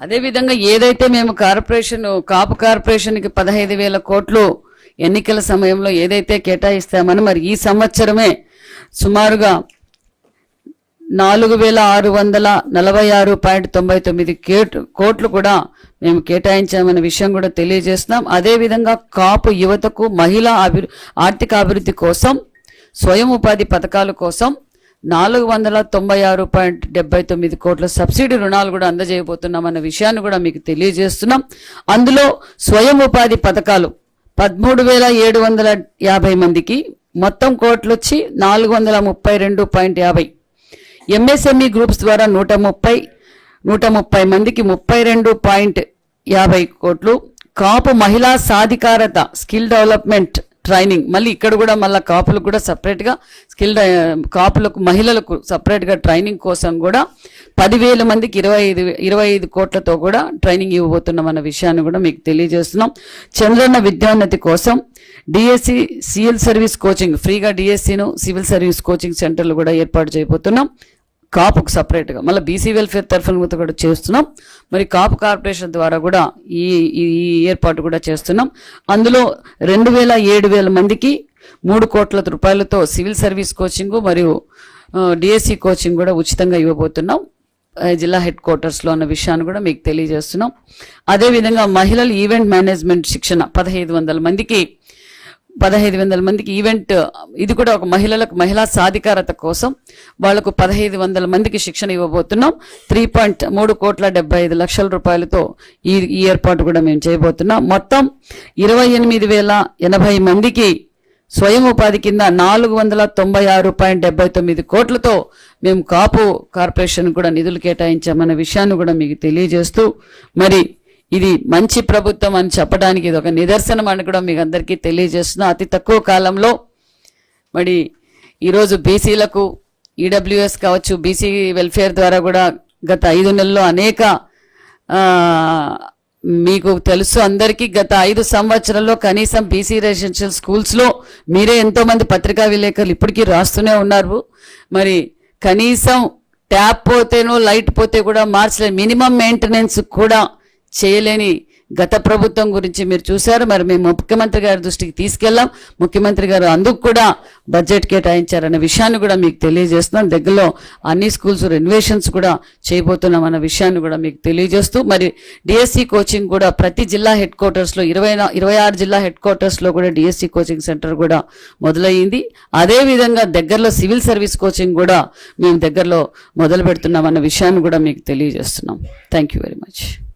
అదేవిధంగా ఏదైతే మేము కార్పొరేషన్ కాపు కార్పొరేషన్కి పదహైదు వేల కోట్లు ఎన్నికల సమయంలో ఏదైతే కేటాయిస్తామని మరి ఈ సంవత్సరమే సుమారుగా నాలుగు వేల ఆరు వందల నలభై ఆరు పాయింట్ తొంభై తొమ్మిది కోట్లు కూడా మేము కేటాయించామనే విషయం కూడా తెలియజేస్తున్నాం. అదేవిధంగా కాపు యువతకు మహిళా అభి ఆర్థిక అభివృద్ధి కోసం స్వయం ఉపాధి పథకాల కోసం నాలుగు వందల తొంభై ఆరు పాయింట్ డెబ్బై తొమ్మిది కోట్ల సబ్సిడీ రుణాలు కూడా అందజేయబోతున్నాం అన్న విషయాన్ని కూడా మీకు తెలియజేస్తున్నాం. అందులో స్వయం ఉపాధి పథకాలు పదమూడు వేల ఏడు వందల యాభై మందికి మొత్తం కోట్లు వచ్చి నాలుగు వందల ముప్పై రెండు పాయింట్ యాభై. ఎంఎస్ఎంఈ గ్రూప్స్ ద్వారా నూట ముప్పై నూట ముప్పై మందికి ముప్పై రెండు పాయింట్ యాభై కోట్లు. కాపు మహిళా సాధికారత స్కిల్ డెవలప్మెంట్ ట్రైనింగ్. మళ్ళీ ఇక్కడ కూడా మళ్ళీ కాపులకు కూడా సపరేట్గా స్కిల్ కాపులకు మహిళలకు సపరేట్గా ట్రైనింగ్ కోసం కూడా పదివేల మందికి ఇరవై ఐదు ఇరవై ఐదు కోట్లతో కూడా ట్రైనింగ్ ఇవ్వబోతున్నాం అన్న విషయాన్ని కూడా మీకు తెలియజేస్తున్నాం. చంద్రన్న విద్యోన్నతి కోసం డిఎస్సి సివిల్ సర్వీస్ కోచింగ్ ఫ్రీగా డిఎస్సిను సివిల్ సర్వీస్ కోచింగ్ సెంటర్లు కూడా ఏర్పాటు చేయబోతున్నాం. కాపుకు సపరేట్గా. మళ్ళీ బీసీ వెల్ఫేర్ తరఫున కూడా చేస్తున్నాం. మరి కాపు కార్పొరేషన్ ద్వారా కూడా ఈ ఈ ఈ ఏర్పాటు కూడా చేస్తున్నాం. అందులో రెండు వేల ఏడు వేల మందికి మూడు కోట్ల రూపాయలతో సివిల్ సర్వీస్ కోచింగ్ మరియు డిఎస్సి కోచింగ్ కూడా ఉచితంగా ఇవ్వబోతున్నాం. జిల్లా హెడ్ క్వార్టర్స్లో అన్న విషయాన్ని కూడా మీకు తెలియజేస్తున్నాం. అదేవిధంగా మహిళల ఈవెంట్ మేనేజ్మెంట్ శిక్షణ పదహైదు వందల మందికి పదహైదు వందల మందికి ఈవెంట్ ఇది కూడా ఒక మహిళలకు మహిళా సాధికారత కోసం వాళ్ళకు పదహైదు వందల మందికి శిక్షణ ఇవ్వబోతున్నాం. త్రీ పాయింట్ మూడు కోట్ల డెబ్బై ఐదు లక్షల రూపాయలతో ఈ ఈ ఏర్పాటు కూడా మేము చేయబోతున్నాం. మొత్తం ఇరవై ఎనిమిది వేల ఎనభై మందికి స్వయం ఉపాధి కింద నాలుగు వందల తొంభై ఆరు పాయింట్ డెబ్బై తొమ్మిది కోట్లతో మేము కాపు కార్పొరేషన్ కూడా నిధులు కేటాయించామన్న విషయాన్ని కూడా మీకు తెలియజేస్తూ మరి ఇది మంచి ప్రభుత్వం అని చెప్పడానికి ఇది ఒక నిదర్శనం అని కూడా మీకు అందరికీ తెలియజేస్తున్నా. అతి తక్కువ కాలంలో మరి ఈరోజు బీసీలకు ఈడబ్ల్యూఎస్ కావచ్చు బీసీ వెల్ఫేర్ ద్వారా కూడా గత ఐదు నెలల్లో అనేక మీకు తెలుసు అందరికీ గత ఐదు సంవత్సరాల్లో కనీసం బీసీ రెసిడెన్షియల్ స్కూల్స్లో మీరే ఎంతోమంది పత్రికా విలేకరులు ఇప్పటికీ రాస్తూనే ఉన్నారు. మరి కనీసం ట్యాప్ పోతేనో లైట్ పోతే కూడా మార్చలేదు మినిమం మెయింటెనెన్స్ కూడా చేయలేని గత ప్రభుత్వం గురించి మీరు చూశారు. మరి మేము ముఖ్యమంత్రి గారి దృష్టికి తీసుకెళ్ళాం. ముఖ్యమంత్రి గారు అందుకు కూడా బడ్జెట్ కేటాయించారనే విషయాన్ని కూడా మీకు తెలియజేస్తున్నాం. దగ్గరలో అన్ని స్కూల్స్ రెనోవేషన్స్ కూడా చేయబోతున్నాం అన్న విషయాన్ని కూడా మీకు తెలియజేస్తూ మరి డిఎస్సి కోచింగ్ కూడా ప్రతి జిల్లా హెడ్ క్వార్టర్స్లో ఇరవై ఇరవై ఆరు జిల్లా హెడ్ క్వార్టర్స్లో కూడా డిఎస్సి కోచింగ్ సెంటర్ కూడా మొదలయ్యింది. అదేవిధంగా దగ్గరలో సివిల్ సర్వీస్ కోచింగ్ కూడా మేము దగ్గరలో మొదలు పెడుతున్నాం అన్న విషయాన్ని కూడా మీకు తెలియజేస్తున్నాం. Thank you very much